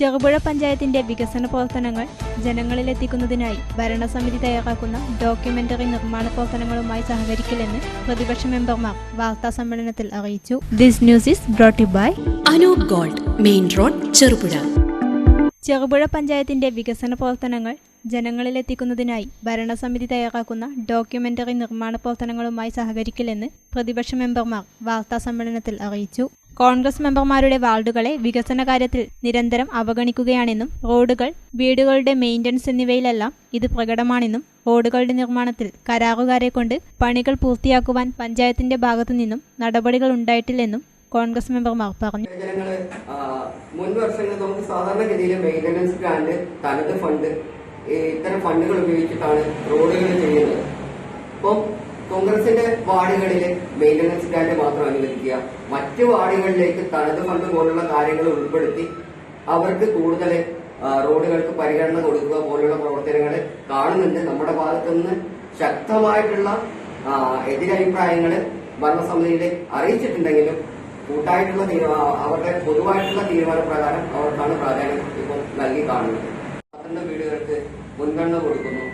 ചെറുപുഴ പഞ്ചായത്തിന്റെ വികസന പ്രവർത്തനങ്ങൾ ജനങ്ങളിലെത്തിക്കുന്നതിനായി ഭരണസമിതി തയ്യാറാക്കുന്ന ഡോക്യുമെന്ററി നിർമ്മാണ പ്രവർത്തനങ്ങളുമായി സഹകരിക്കില്ലെന്ന് പ്രതിപക്ഷ മെമ്പർമാർ വാർത്താ സമ്മേളനത്തിൽ അറിയിച്ചു. This news is brought by Anoop gold main road Cherupuzha. Cherupuzha പഞ്ചായത്തിന്റെ വികസന പ്രവർത്തനങ്ങൾ ജനങ്ങളിലെത്തിക്കുന്നതിനായി ഭരണസമിതി തയ്യാറാക്കുന്ന ഡോക്യുമെന്ററി നിർമ്മാണ പ്രവർത്തനങ്ങളുമായി സഹകരിക്കില്ലെന്ന് പ്രതിപക്ഷ മെമ്പർമാർ വാർത്താ സമ്മേളനത്തിൽ അറിയിച്ചു. കോൺഗ്രസ് മെമ്പർമാരുടെ വാർഡുകളെ വികസന കാര്യത്തിൽ നിരന്തരം അവഗണിക്കുകയാണെന്നും റോഡുകൾ വീടുകളുടെ മെയിന്റനൻസ് എന്നിവയിലെല്ലാം ഇത് പ്രകടമാണെന്നും റോഡുകളുടെ നിർമ്മാണത്തിൽ കരാറുകാരെ കൊണ്ട് പണികൾ പൂർത്തിയാക്കുവാൻ പഞ്ചായത്തിന്റെ ഭാഗത്തു നിന്നും നടപടികൾ ഉണ്ടായിട്ടില്ലെന്നും കോൺഗ്രസ് മെമ്പർമാർ പറഞ്ഞു. വർഷങ്ങളിൽ നമുക്ക് സാധാരണഗതിയിൽ മെയിന്റനൻസ് ഗ്രാന്റ് തനത് ഫണ്ട് ഇത്തരം ഫണ്ടുകൾ ഉപയോഗിച്ചിട്ടാണ് റോഡുകൾ ചെയ്യുന്നത്. അപ്പം കോൺഗ്രസിന്റെ വാർഡുകളിൽ മെയിന്റനൻസ് ഗ്രാന്റ് മാത്രം അനുവദിക്കുക. മറ്റ് വാർഡുകളിലേക്ക് തനത് ഫണ്ട് പോലുള്ള കാര്യങ്ങൾ ഉൾപ്പെടുത്തി അവർക്ക് കൂടുതൽ റോഡുകൾക്ക് പരിഗണന കൊടുക്കുക പോലുള്ള പ്രവർത്തനങ്ങൾ കാണുന്നുണ്ട്. നമ്മുടെ ഭാഗത്തുനിന്ന് ശക്തമായിട്ടുള്ള എതിരഭിപ്രായങ്ങൾ ഭരണസമിതിയിൽ അറിയിച്ചിട്ടുണ്ടെങ്കിലും കൂട്ടായിട്ടുള്ള അവരുടെ പൊതുവായിട്ടുള്ള തീരുമാനപ്രകാരം അവർക്കാണ് പ്രാധാന്യം ഇപ്പോൾ നൽകി കാണുന്നത്. പന്ത്രണ്ട് വീടുകൾക്ക് മുൻഗണന കൊടുക്കുന്നു.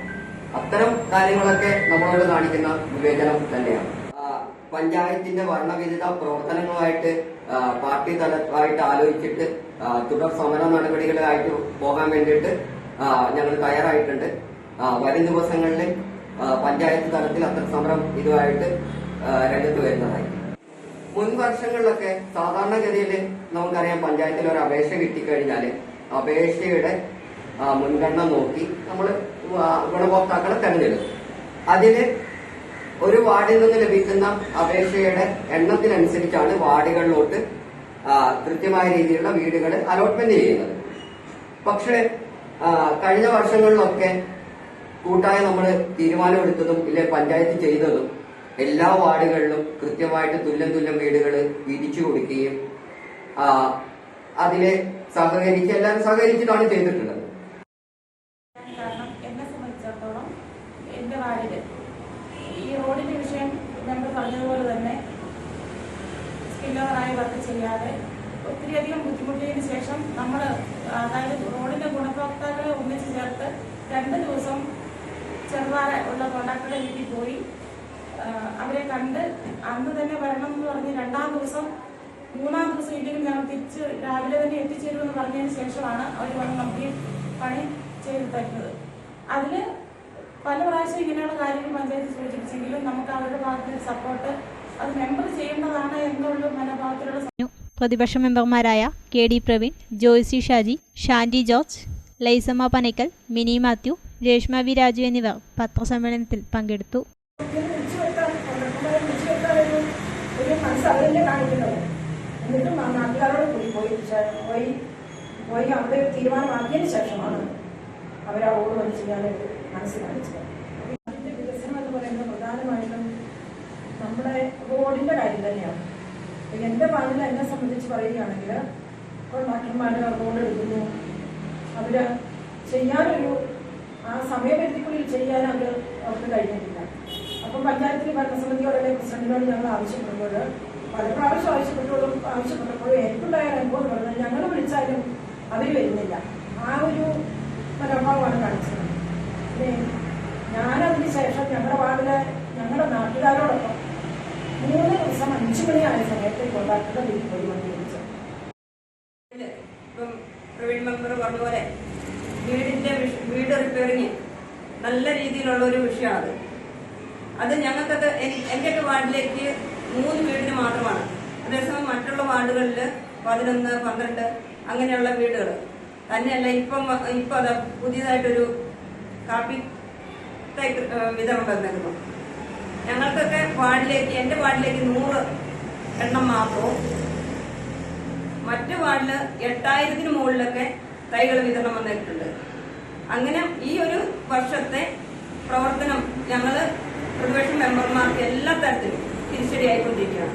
അത്തരം കാര്യങ്ങളൊക്കെ നമ്മളോട് കാണിക്കുന്ന വിവേചനം തന്നെയാണ്. പഞ്ചായത്തിന്റെ വർണവിഹിത പ്രവർത്തനങ്ങളുമായിട്ട് പാർട്ടി തലമായിട്ട് ആലോചിച്ചിട്ട് തുടർ സമര നടപടികളായിട്ട് പോകാൻ വേണ്ടിയിട്ട് ഞങ്ങൾ തയ്യാറായിട്ടുണ്ട്. വരും ദിവസങ്ങളിൽ പഞ്ചായത്ത് തലത്തിൽ അത്തരം സമരം ഇതുമായിട്ട് രംഗത്ത് വരുന്നതായി. മുൻ വർഷങ്ങളിലൊക്കെ സാധാരണഗതിയിൽ നമുക്കറിയാം പഞ്ചായത്തിൽ ഒരു അപേക്ഷ കിട്ടിക്കഴിഞ്ഞാൽ അപേക്ഷയുടെ മുൻഗണന നോക്കി നമ്മൾ ഗുണഭോക്താക്കളെ തെരഞ്ഞെടുക്കും അതിന് ഒരു വാർഡിൽ നിന്ന് ലഭിക്കുന്ന അപേക്ഷയുടെ എണ്ണത്തിനനുസരിച്ചാണ് വാർഡുകളിലോട്ട് കൃത്യമായ രീതിയിലുള്ള വീടുകൾ അലോട്ട്മെന്റ് ചെയ്യുന്നത്. പക്ഷേ കഴിഞ്ഞ വർഷങ്ങളിലൊക്കെ കൂട്ടായ നമ്മൾ തീരുമാനമെടുത്തതും ഇല്ലെ പഞ്ചായത്ത് ചെയ്തതും എല്ലാ വാർഡുകളിലും കൃത്യമായിട്ട് തുല്യം തുല്യം വീടുകൾ വീതിച്ചു കൊടുക്കുകയും അതിൽ സഹകരിച്ച് എല്ലാവരും സഹകരിച്ചിട്ടാണ് ചെയ്തിട്ടുള്ളത് കാരണം എന്നെ സംബന്ധിച്ചിടത്തോളം എന്റെ വാർഡിൽ റോഡിന്റെ വിഷയം ഞങ്ങൾ പറഞ്ഞതുപോലെ തന്നെ സ്കില്ലറായി വർക്ക് ചെയ്യാതെ ഒത്തിരിയധികം ബുദ്ധിമുട്ടിയതിനു ശേഷം നമ്മൾ അതായത് റോഡിന്റെ ഗുണഭോക്താക്കളെ ഒന്നിച്ചു ചേർത്ത് രണ്ട് ദിവസം ചെറുപാറ ഉള്ള കോണ്ടാക്ടറുടെ വീട്ടിൽ പോയി. അവരെ കണ്ട് അന്ന് തന്നെ വരണം എന്ന് പറഞ്ഞ് രണ്ടാം ദിവസം മൂന്നാം ദിവസം ഇല്ലെങ്കിൽ ഞങ്ങൾ തിരിച്ച് രാവിലെ തന്നെ എത്തിച്ചേരുമെന്ന് പറഞ്ഞതിന് ശേഷമാണ് അവർ വന്ന് നമുക്ക് പണി ചെയ്തു തരുന്നത്. അതിൽ പല പ്രാവശ്യം ഇങ്ങനെയുള്ള കാര്യങ്ങൾ പഞ്ചായത്ത് സൂചിപ്പിച്ചെങ്കിലും നമുക്ക് അവരുടെ ഭാഗത്ത് സപ്പോർട്ട് അത് മെമ്പർ ചെയ്യേണ്ടതാണ് എന്നുള്ള മനോഭാവത്തിലുള്ള പ്രതിപക്ഷ മെമ്പർമാരായ K D Praveen Joycy Shaji Shandy George Lizamma Panakkal Mini Mathew Reshma V Raju എന്നിവർ പത്രസമ്മേളനത്തിൽ പങ്കെടുത്തു. എന്നിട്ടും നാട്ടുകാരോട് കൂടി പോയി പോയി പോയി അവിടെ തീരുമാനമാക്കിയതിന് ശേഷമാണ് റോഡ് വന്ന് ചെയ്യാനായിട്ട് മനസ്സ് കാണിച്ചത് അതിന്റെ വികസനം എന്ന് പറയുന്നത് പ്രധാനമായിട്ടും നമ്മുടെ റോഡിന്റെ കാര്യം തന്നെയാണ്. എന്റെ വാർഡിൽ എന്നെ സംബന്ധിച്ച് പറയുകയാണെങ്കിൽ ഇപ്പോൾ ഡോക്ടർമാർ റോഡ് എടുക്കുന്നു. അവർ ചെയ്യാനൊരു ആ സമയപരിധിക്കുള്ളിൽ ചെയ്യാൻ അവർ അവർക്ക് കഴിഞ്ഞിട്ടില്ല. അപ്പം പഞ്ചായത്തിൽ ഭരണസമിതിയോടെ പ്രസിഡന്റിനോട് ഞങ്ങൾ ആവശ്യപ്പെടുമ്പോൾ പല പ്രാവശ്യം ആവശ്യപ്പെട്ടോളും ആവശ്യപ്പെട്ടപ്പോഴും എനിക്കുണ്ടായ അനുഭവം എന്ന് പറഞ്ഞാൽ ഞങ്ങൾ വിളിച്ചാലും അവർ വരുന്നില്ല. ആ ഒരു മനോഭാവമാണ് കാണിച്ചത്. ഞാനതിന് ശേഷം ഞങ്ങളുടെ വാർഡിലെ ഞങ്ങളുടെ നാട്ടുകാരോടൊപ്പം മൂന്ന് ദിവസം അഞ്ചു മണിയായ സമയത്ത് കോണ്ടാക്ടറുടെ വീട്ടിൽ പോയി വണ്ടി വിളിച്ചു ഇപ്പം പ്രവീൺ പറഞ്ഞ പോലെ വീടിന്റെ വീട് റിപ്പയറിങ് നല്ല രീതിയിലുള്ള ഒരു വിഷയമാണ്. അത് ഞങ്ങൾക്കത് എൻ- എന്റെയൊക്കെ വാർഡിലേക്ക് മൂന്ന് വീടിന് മാത്രമാണ്. അതേസമയം മറ്റുള്ള വാർഡുകളിൽ പതിനൊന്ന് പന്ത്രണ്ട് അങ്ങനെയുള്ള വീടുകൾ തന്നെയല്ല ഇപ്പം ഇപ്പം അത് പുതിയതായിട്ടൊരു കാപ്പി വിതരണം വന്നിരുന്നു. ഞങ്ങൾക്കൊക്കെ വാർഡിലേക്ക് എന്റെ വാർഡിലേക്ക് നൂറ് എണ്ണം മാത്രവും മറ്റു വാർഡിൽ എട്ടായിരത്തിന് മുകളിലൊക്കെ തൈകൾ വിതരണം വന്നിട്ടുണ്ട്. അങ്ങനെ ഈ ഒരു വർഷത്തെ പ്രവർത്തനം ഞങ്ങൾ പ്രതിപക്ഷ മെമ്പർമാർക്ക് എല്ലാ തരത്തിലും തിരിച്ചടിയായിക്കൊണ്ടിരിക്കുകയാണ്